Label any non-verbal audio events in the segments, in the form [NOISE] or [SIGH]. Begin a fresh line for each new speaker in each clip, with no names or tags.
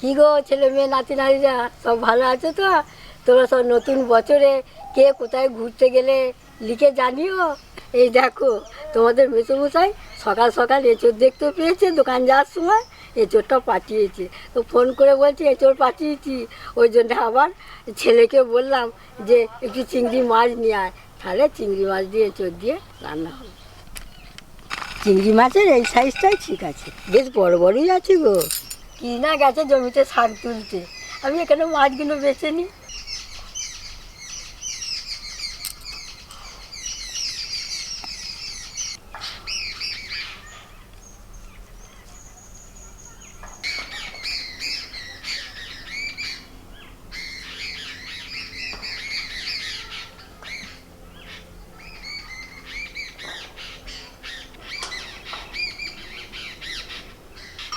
কি গো ছেলে মেয়ে, নাতি নারীরা সব ভালো আছে তো? তোরা সব নতুন বছরে কে কোথায় ঘুরতে গেলে লিখে জানিও? এই দেখো, তোমাদের মেসোমশাই সকাল সকাল এঁচোর দেখতে পেয়েছে দোকান যাওয়ার সময়, এঁচোরটা পাঠিয়েছে। তো ফোন করে বলছে, এঁচোর পাঠিয়েছি। ওই জন্য আবার ছেলেকে বললাম যে, একটু চিংড়ি মাছ নিয়ে আয়। তাহলে চিংড়ি মাছ দিয়ে এঁচোর দিয়ে রান্না হবে। চিংড়ি মাছের এই সাইজটাই ঠিক আছে। বেশ বড় বড়ই আছে গো। কি না গেছে জমিতে শাক তুলতে। আমি এখানে মাছগুলো বেছে নিই।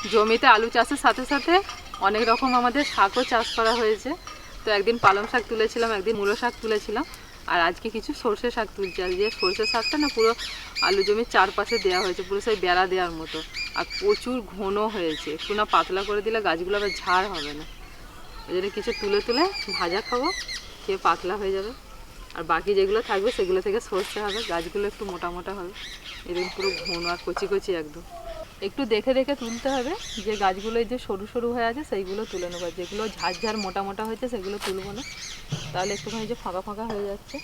জমিতে আলু চাষের সাথে সাথে অনেক রকম আমাদের শাকও চাষ করা হয়েছে। তো একদিন পালং শাক তুলেছিলাম, একদিন মূলো শাক তুলেছিলাম। আর আজকে কিছু সর্ষে শাক তুলছি। আর যে সর্ষে শাকটা না পুরো আলু জমির চারপাশে দেওয়া হয়েছে, পুরো সেই বেড়া দেওয়ার মতো। আর প্রচুর ঘন হয়েছে। একটু না পাতলা করে দিলে গাছগুলো আবার ঝাড় হবে না। ওই জন্য কিছু তুলে তুলে ভাজা খাব, খেয়ে পাতলা হয়ে যাবে। আর বাকি যেগুলো থাকবে সেগুলো থেকে সর্ষে হবে। গাছগুলো একটু মোটা মোটা হবে। এরকম পুরো ঘন আর কচি কচি একদম। একটু দেখে দেখে তুলতে হবে। যে গাছগুলো যে সরু সরু হয়ে আছে, সেইগুলো তুলে নেব। যেগুলো ঝাড় ঝাড় মোটা মোটা হয়েছে, সেগুলো তুলবো না। তাহলে একটুখানি যে ফাঁকা ফাঁকা হয়ে যাচ্ছে।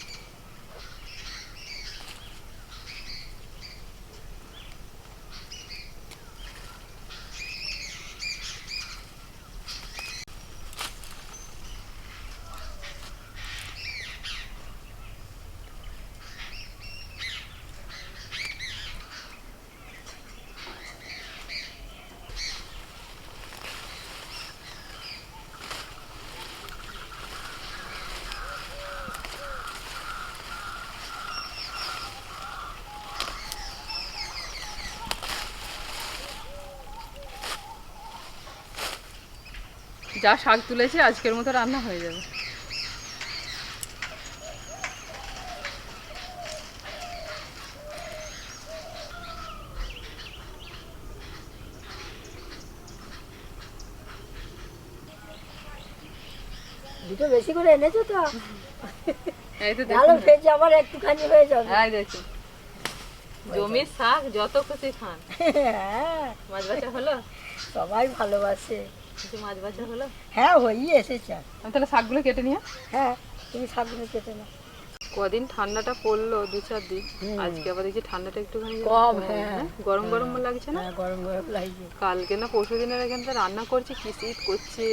যা শাক তুলেছে আজকের মতো রান্না হয়ে যাবে।
দুটো বেশি করে এনেছো তো?
এই তো
ভালো ভেজে আমার একটুখানি হয়ে যাবে।
জমির শাক যত খুশি খান।
হ্যাঁ।
মাছ বাছা হলো?
সবাই ভালোবাসে।
মাছ বাছা হলো?
হ্যাঁ হয়েই এসেছে।
আমি তাহলে শাকগুলো কেটে নিয়ে
হ্যাঁ? তুমি শাকগুলো কেটে নাও।
কদিন ঠান্ডাটা পড়ল দু চার দিন আজকে আবার দেখছি ঠান্ডাটা একটুখানি
কম, হ্যাঁ।
গরম গরম লাগছে না?
হ্যাঁ গরম গরম লাগছে।
কালকে না পরশু দিনের এখানে তো রান্না করছি কি শীত করছে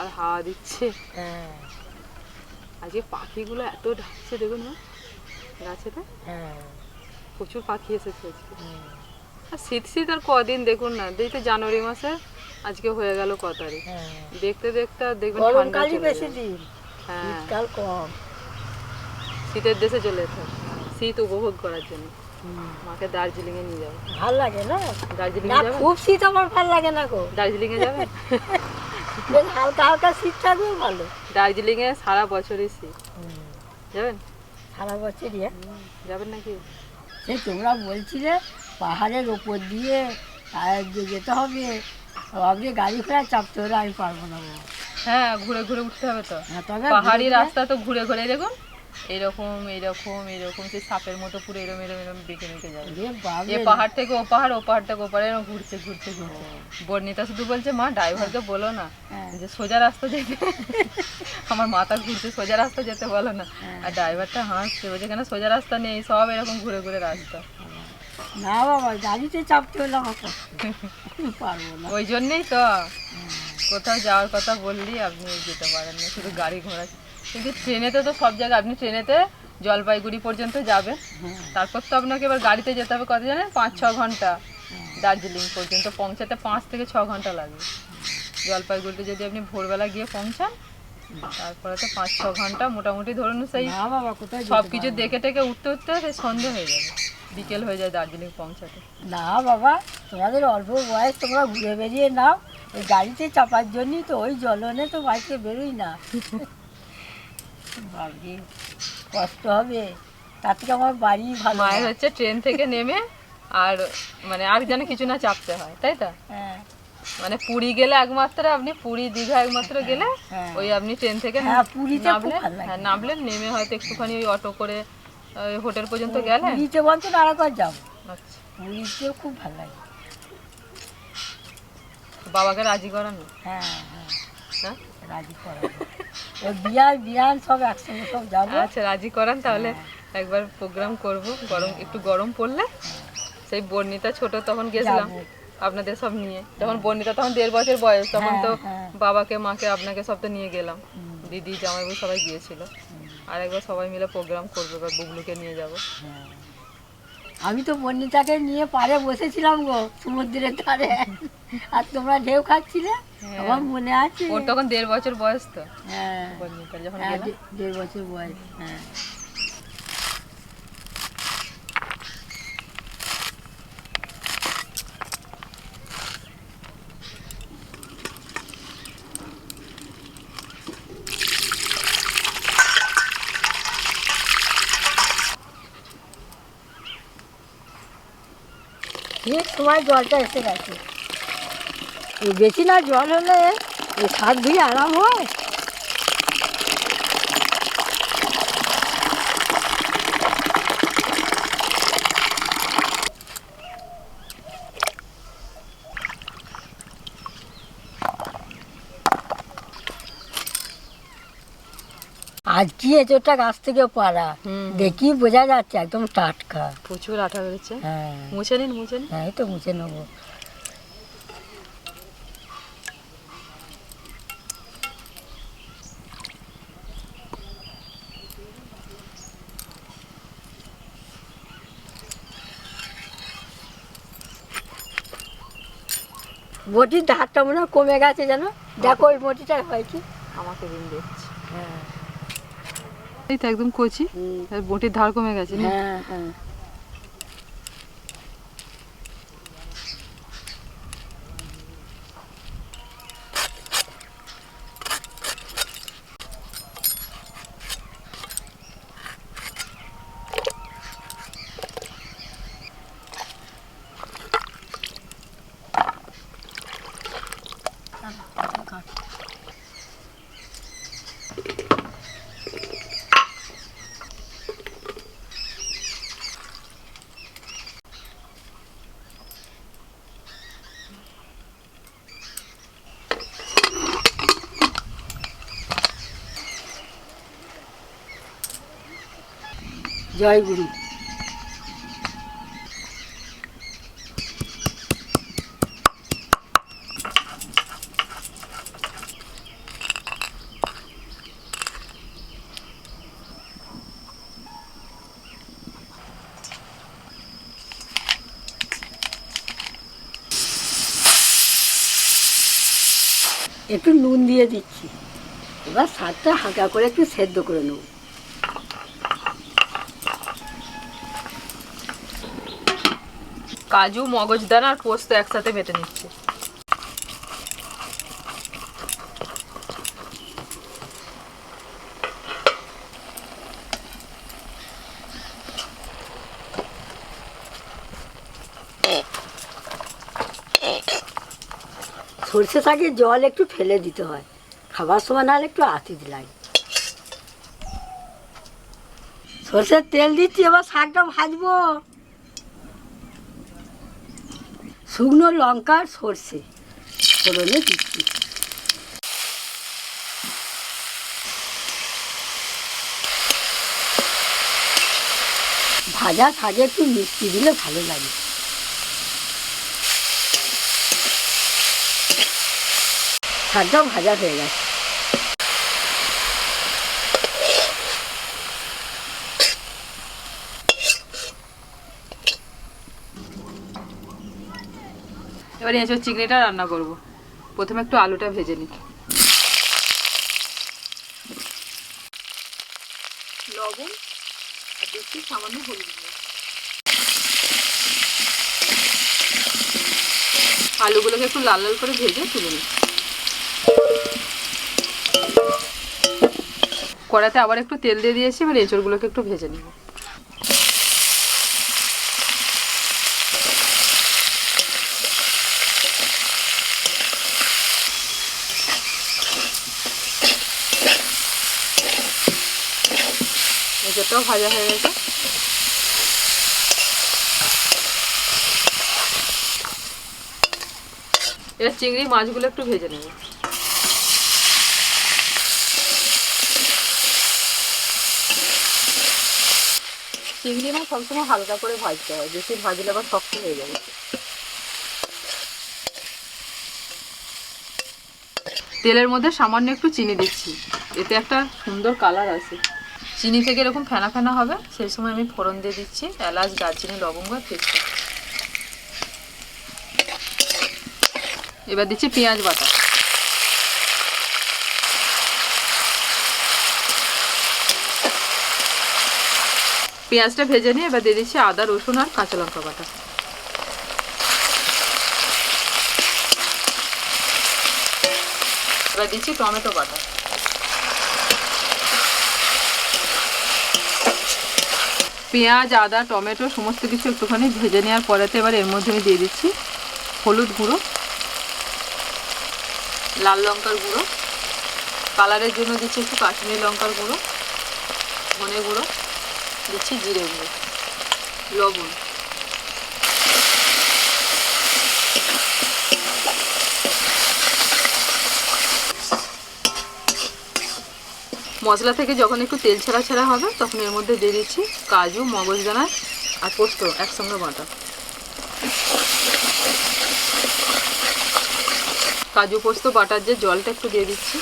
আর হাওয়া দিচ্ছে।
হ্যাঁ।
আজকে পাখিগুলো এত ডাকছে দেখুন না গাছেতে
হ্যাঁ।
প্রচুর পাখি এসেছে আজকে। আর শীত শীত আর কদিন দেখুন না দেখি তো জানুয়ারি মাসে আজকে হয়ে গেল ক তারিখ।
হ্যাঁ।
দেখতে দেখতে আর দেখবেন ঠান্ডা
গরমকালই বেশি দিন।
হ্যাঁ।
শীতকাল কম।
শীতের দেশে চলে যেতে শীত উপভোগ করার জন্য। মাকে দার্জিলিং এ নিয়ে যাব
ভালো লাগে না?
দার্জিলিং এ যাবেন?
খুব শীত আমার ভালো লাগে না গো।
দার্জিলিং এ যাবেন?
বেশ হালকা হালকা শীত থাকবে ভালো।
দার্জিলিং এ সারা বছরই শীত। যাবেন?
সারা বছরই হ্যাঁ।
যাবেন নাকি?
সেই তোমরা বলছিলে পাহাড়ের ওপর দিয়ে যেতে হবে। আপনি গাড়ি ঘোড়া চাপতে হলে আমি পারব না
হ্যাঁ ঘুরে ঘুরে উঠতে হবে তো।
হ্যাঁ,
পাহাড়ি রাস্তা তো ঘুরে ঘুরে দেখুন এরকম এরকম এরকম সেই সাপের মতো পুরো এরম এরম এরম বেঁকে বেঁকে যাবে। এ পাহাড় থেকে ও পাহাড় ও পাহাড় থেকে ও পাহাড় এরম ঘুরছে ঘুরছে ঘুরছে। বর্ণিতা শুধু বলছে মা ড্রাইভারকে বলো না
হ্যাঁ।
যে সোজা রাস্তা যেতে [LAUGHS] আমার মাথা ঘুরছে সোজা রাস্তা যেতে বলো না।
হ্যাঁ।
আর ড্রাইভারটা হাসছে বলছে কেন সোজা রাস্তা নেই সব এরকম ঘুরে ঘুরে রাস্তা।
না বাবা গাড়িতে চাপতে হলে আমাকে পারব না।
ওই জন্যেই তো। কোথাও যাওয়ার কথা বললি আপনি যেতে পারেন না শুধু গাড়ি ঘোড়া। কিন্তু ট্রেনেতে তো সব জায়গায় আপনি ট্রেনেতে জলপাইগুড়ি পর্যন্ত যাবেন।
হ্যাঁ।
তারপর তো আপনাকে এবার গাড়িতে যেতে হবে কত জানেন? পাঁচ ছ ঘণ্টা। দার্জিলিং পর্যন্ত পৌঁছাতে পাঁচ থেকে ছ ঘণ্টা লাগবে জলপাইগুড়িতে যদি আপনি ভোরবেলা গিয়ে পৌঁছান তারপরে তো পাঁচ ছ ঘণ্টা মোটামুটি ধরুন সেই সব কিছু দেখে টেকে উঠতে উঠতে সন্ধে হয়ে যাবে। বিকেল হয়ে যায় দার্জিলিং পৌঁছাতে।
না বাবা তোমাদের অল্প বয়স তোমরা ঘুরে বেরিয়ে নাও। ওই গাড়িতে চাপার জন্যই তো ওই জলনে তো বাইকে বেরোই না। বাবরি কষ্ট হবে। তার থেকে আমার বাড়ি ভালো
মায়ের হচ্ছে ট্রেন থেকে নেমে আর মানে আর যেন কিছু না চাপতে হয় তাই তো?
হ্যাঁ।
মানে পুরী গেলে একমাত্র আপনি পুরী দীঘা একমাত্র গেলে
হ্যাঁ।
ওই আপনি ট্রেন থেকে
হ্যাঁ,
নামলেন। হ্যাঁ নামলেন নেমে হয়তো একটুখানি ওই অটো করে হোটেল পর্যন্ত গেলে?
নিচে বলছে না আরেকবার যাব।
আচ্ছা।
পুরীতেও খুব ভালো লাগে।
বাবাকে রাজি করান?
হ্যাঁ হ্যাঁ।
হ্যাঁ
রাজি করা ওই বিয়ার বিয়ান সব একসঙ্গে সব যাব।
আচ্ছা রাজি করান তাহলে।
হ্যাঁ।
একবার প্রোগ্রাম করব। গরম একটু গরম পড়লে সেই বর্ণিতা ছোট তখন গেছিলাম। আপনাদের সব নিয়ে। তখন বর্ণিতা তখন দেড় বছর বয়স তখন তো
হ্যাঁ, হ্যাঁ।
বাবাকে মাকে আপনাকে সব তো নিয়ে গেলাম। দিদি জামাইবাবু সবাই গিয়েছিল। আর একবার সবাই মিলে প্রোগ্রাম করব এবার বুবলুকে নিয়ে যাব।
হ্যাঁ। আমি তো বন্যিতাকে নিয়ে পারে বসেছিলাম গো সমুদ্রের ধারে। আর তোমরা ঢেউ খাচ্ছিলে? আমার মনে আছে।
ওর তখন দেড় বছর বয়স তো।
হ্যাঁ। হ্যাঁ, দেড় বছর বয়স হ্যাঁ। ঠিক সময় জলটা এসে গেছে। বেশি না জল হলে হাত ধুয়ে আরাম হয়। আজ কি এঁচোড়টা গাছ থেকে পাড়া?
হুম।
দেখি বোঝা যাচ্ছে একদম টাটকা।
প্রচুর আঠা বেরোচ্ছে
হ্যাঁ।
মুছে নিন মুছে নিন।
হ্যাঁ এই তো মুছে নেব। বটির ধারটা মনে হয় কমে গেছে জানো দেখো ওই বটিটা হয় কি।
আমাকে দিন দেখছি।
হ্যাঁ।
এই তো একদম কচি। আর বটির ধার কমে গেছে না?
হ্যাঁ হ্যাঁ জয়গুরু। একটু নুন দিয়ে দিচ্ছি। এবার শাকটা হালকা করে একটু সেদ্ধ করে নেব।
কাজু মগজদানা আর পোস্ত একসাথে বেটে নিচ্ছে।
সরষে শাকে জল একটু ফেলে দিতে হয়। খাবার সময় নাহলে একটু আতিত লাগে। সরষের তেল দিচ্ছি, এবার শাকটা ভাজবো। শুকনো লঙ্কা, সর্ষে। ফোড়নে দিচ্ছি। ভাজা থাকে একটু মিষ্টি দিলে ভালো লাগে। শাকটা ভাজা হয়ে গেছে।
এবার এঁচোর চিংড়িটা রান্না করব। প্রথমে একটু আলুটা ভেজে নিই। আলুগুলোকে একটু লাল লাল করে ভেজে তুলে নিই। কড়াতে আবার একটু তেল দিয়ে দিয়েছি, এবার এঁচড়গুলোকে একটু ভেজে নিব। এঁচড়টাও ভাজা হয়ে গেছে। এবার চিংড়ি মাছগুলো একটু ভেজে নেব। চিংড়ি মাছ সবসময় হালকা করে ভাজতে হয়, বেশি ভাজলে আবার শক্ত হয়ে যাবে। তেলের মধ্যে সামান্য একটু চিনি দিচ্ছি, এতে একটা সুন্দর কালার আসে। চিনি থেকে এরকম ফেনা ফেনা হবে, সেই সময় আমি ফোড়ন দিয়ে দিচ্ছি, এলাচ, দারচিনি, লবঙ্গ আর তেজপাতা। এবার দিচ্ছি পেঁয়াজ বাটা। পেঁয়াজটা ভেজে নিয়ে এবার দিয়ে দিচ্ছি আদা, রসুন আর কাঁচা লঙ্কা বাটা। এবার দিচ্ছি টমেটো বাটা। পেঁয়াজ, আদা, টমেটো, সমস্ত কিছু একটুখানি ভেজে নেওয়ার পরেতে এবার এর মধ্যে আমি দিয়ে দিচ্ছি হলুদ গুঁড়ো, লাল লঙ্কার গুঁড়ো, কালারের জন্য দিচ্ছি একটু কাশ্মীরি লঙ্কার গুঁড়ো, ধনে গুঁড়ো, দিচ্ছি জিরে গুঁড়ো, লবণ। মশলা থেকে যখন একটু তেল ছাড়া ছাড়া হবে, তখন এর মধ্যে দিয়ে দিচ্ছি কাজু মগজদানা আর পোস্ত, একসঙ্গে বাটা। কাজু, পোস্ত, বাটার যে জলটা একটু দিয়ে দিচ্ছি।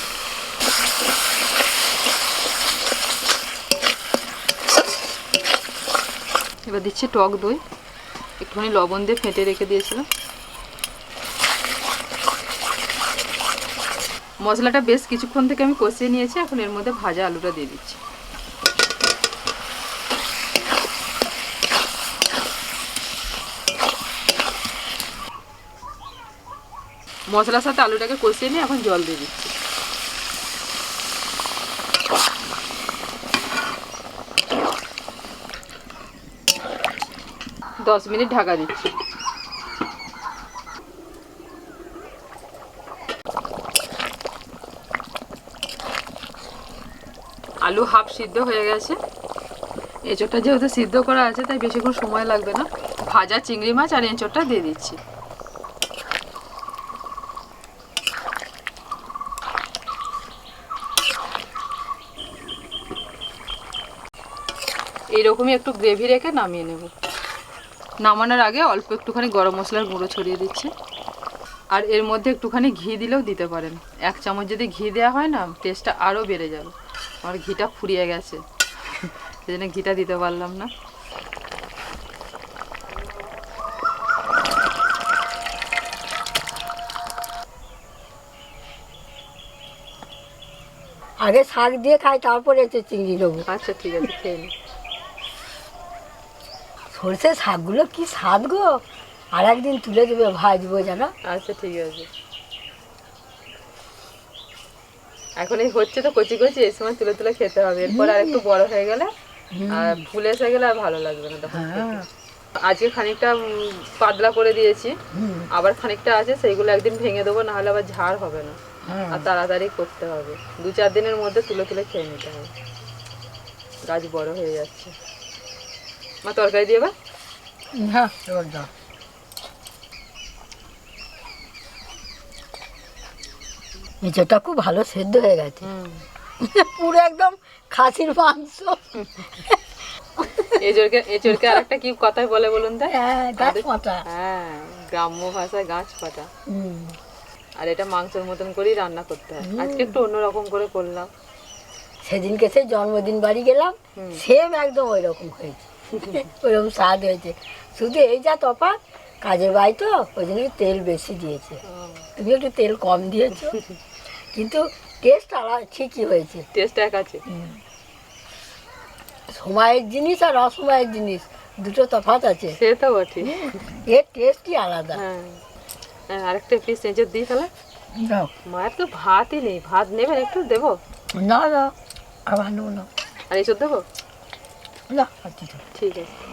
এবার দিচ্ছি টক দই। একটুখানি লবণ দিয়ে ফেটে রেখে দিয়েছিলাম। মশলাটা বেশ কিছুক্ষণ থেকে আমি কষিয়ে নিয়েছি, এখন এর মধ্যে ভাজা আলুটা দিয়ে দিচ্ছি। মশলার সাথে আলুটাকে কষিয়ে নিয়ে এখন জল দিয়ে দিচ্ছি। দশ মিনিট ঢাকা দিচ্ছি। আলু হাফ সিদ্ধ হয়ে গেছে। এঁচোড়টা যেহেতু সিদ্ধ করা আছে, তাই বেশিক্ষণ সময় লাগবে না। ভাজা চিংড়ি মাছ আর এঁচোড়টা দিয়ে দিচ্ছি। এইরকমই একটু গ্রেভি রেখে নামিয়ে নেব। নামানোর আগে অল্প একটুখানি গরম মশলার গুঁড়ো ছড়িয়ে দিচ্ছি। আর এর মধ্যে একটুখানি ঘি দিলেও দিতে পারেন। এক চামচ যদি ঘি দেওয়া হয় না টেস্টটা আরও বেড়ে যাবে। আমার ঘিটা ফুরিয়ে গেছে। সেই জন্য ঘিটা দিতে পারলাম না।
আগে শাক দিয়ে খাই তারপরে এতে চিংড়ি নেব
আচ্ছা ঠিক আছে খেয়ে নিই
সর্ষে শাকগুলো কি স্বাদ গো? আর একদিন তুলে দেবে ভাজবো জানো
আচ্ছা ঠিক আছে। এখন এই হচ্ছে তো কচি কচি এই সময় তুলে তুলে খেতে হবে। এরপর আর একটু বড় হয়ে গেলে আর ফুলে এসে গেলে আর ভালো লাগবে না তখন
হ্যাঁ।
আজকে খানিকটা পাতলা করে দিয়েছি। আবার খানিকটা আছে সেইগুলো একদিন ভেঙে দেবো নাহলে আবার ঝাড় হবে না।
হ্যাঁ।
আর তাড়াতাড়ি করতে হবে। দু চার দিনের মধ্যে তুলে তুলে খেয়ে নিতে হবে। গাছ বড় হয়ে যাচ্ছে। মা তরকারি দিয়ে বা?
হ্যাঁ এঁচোড়টা খুব ভালো সেদ্ধ হয়ে গেছে। পুরো একদম খাসির মাংস।
এজোরকে এজোরকে আর একটা কি কথায় বলে বলুন তো?
হ্যাঁ গাছ পাতা।
হ্যাঁ গ্রাম্য ভাষায় গাছ পাতা। আর এটা মাংসের মতন করেই রান্না করতে হয়। আজকে একটু অন্যরকম করে করলাম।
সেদিনকে সেই জন্মদিন বাড়ি গেলাম সেম একদম ওই রকম হয়েছে। ওইরকম স্বাদ হয়েছে। শুধু এই যা তফাৎ কাজের বাড়ি তো ওই জন্য তেল বেশি দিয়েছে। তুমি একটু তেল কম দিয়েছ। কিন্তু টেস্ট আলাদা ঠিকই হয়েছে।
টেস্ট এক আছে।
সময়ের জিনিস আর অসময়ের জিনিস দুটো তফাৎ আছে।
সে তো বটে
এর টেস্টই আলাদা।
হ্যাঁ। হ্যাঁ, আরেকটা পিস এঁচড় দিই তাহলে? মায়ের তো ভাতই নেই ভাত নেবেন একটু দেবো?
না না আবার নেব না।
আর এসব দেবো?
না।
ঠিক আছে।